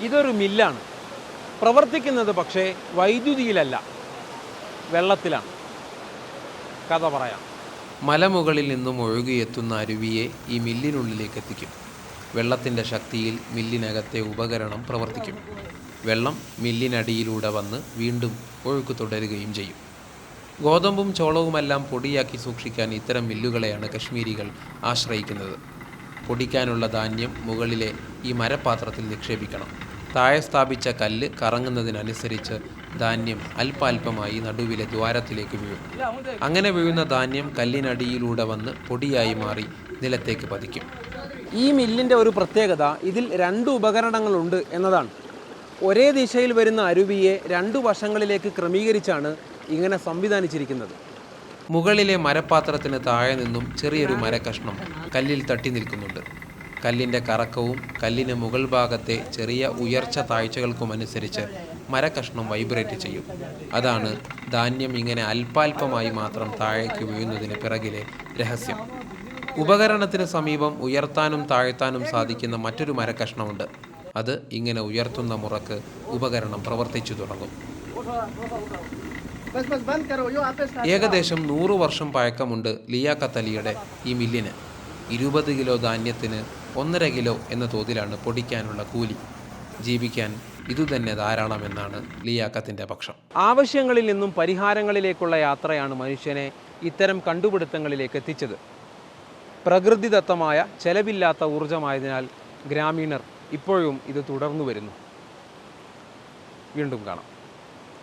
ഇതൊരു മില്ലാണ്. പ്രവർത്തിക്കുന്നത് പക്ഷേ വൈദ്യുതിയിലല്ല. വെള്ളത്തിലാണ്. കഥ പറയാം. മലമുകളിൽ നിന്നും ഒഴുകിയെത്തുന്ന അരുവിയെ ഈ മില്ലിനുള്ളിലേക്ക് എത്തിക്കും വെള്ളത്തിന്റെ ശക്തിയിൽ മില്ലിനകത്തെ ഉപകരണം പ്രവർത്തിക്കും. വെള്ളം മില്ലിനടിയിലൂടെ വന്ന് വീണ്ടും ഒഴുക്ക് തുടരുകയും ചെയ്യും. ഗോതമ്പും ചോളവുമെല്ലാം പൊടിയാക്കി സൂക്ഷിക്കാൻ ഇത്തരം മില്ലുകളെയാണ് കശ്മീരികൾ ആശ്രയിക്കുന്നത്. പൊടിക്കാനുള്ള ധാന്യം മുകളിലെ ഈ മരപാത്രത്തിൽ നിക്ഷേപിക്കണം. താഴെ സ്ഥാപിച്ച കല്ല് കറങ്ങുന്നതിനനുസരിച്ച് ധാന്യം അല്പാൽപമായി നടുവിലെ ദ്വാരത്തിലേക്ക് വീഴും. അങ്ങനെ വീഴുന്ന ധാന്യം കല്ലിനടിയിലൂടെ വന്ന് പൊടിയായി മാറി നിലത്തേക്ക് പതിക്കും. ഈ മില്ലിന്റെ ഒരു പ്രത്യേകത ഇതിൽ രണ്ട് ഉപകരണങ്ങളുണ്ട് എന്നതാണ്. ഒരേ ദിശയിൽ വരുന്ന അരുവിയെ രണ്ടു വശങ്ങളിലേക്ക് ക്രമീകരിച്ചാണ് ഇങ്ങനെ സംവിധാനിച്ചിരിക്കുന്നത്. മുകളിലെ മരപാത്രത്തിന് താഴെ നിന്നും ചെറിയൊരു മരക്കഷ്ണം കല്ലിൽ തട്ടി നിൽക്കുന്നുണ്ട്. കല്ലിന്റെ കറക്കവും കല്ലിന് മുകൾ ഭാഗത്തെ ചെറിയ ഉയർച്ച താഴ്ചകൾക്കുമനുസരിച്ച് മരക്കഷ്ണം വൈബ്രേറ്റ് ചെയ്യും. അതാണ് ധാന്യം ഇങ്ങനെ അല്പാൽപമായി മാത്രം താഴേക്ക് വീഴുന്നതിന് പിറകിലെ രഹസ്യം. ഉപകരണത്തിന് സമീപം ഉയർത്താനും താഴ്ത്താനും സാധിക്കുന്ന മറ്റൊരു മരക്കഷ്ണമുണ്ട്. അത് ഇങ്ങനെ ഉയർത്തുന്ന മുറക്ക് ഉപകരണം പ്രവർത്തിച്ചു തുടങ്ങും. ഏകദേശം നൂറു വർഷം പഴക്കമുണ്ട് ലിയാക്കത്തലിയുടെ ഈ മില്ലിന്. ഇരുപത് കിലോ ധാന്യത്തിന് ഒന്നര കിലോ എന്ന തോതിലാണ് പൊടിക്കാനുള്ള കൂലി ജീവിക്കാൻ ഇതുതന്നെ ധാരാളമെന്നാണ് ലിയാക്കത്തിന്റെ പക്ഷം. ആവശ്യങ്ങളിൽ നിന്നും പരിഹാരങ്ങളിലേക്കുള്ള യാത്രയാണ് മനുഷ്യനെ ഇത്തരം കണ്ടുപിടുത്തങ്ങളിലേക്ക് എത്തിച്ചത്. പ്രകൃതിദത്തമായ ചെലവില്ലാത്ത ഊർജമായതിനാൽ ഗ്രാമീണർ ഇപ്പോഴും ഇത് തുടർന്നു വരുന്നു വീണ്ടും കാണാം.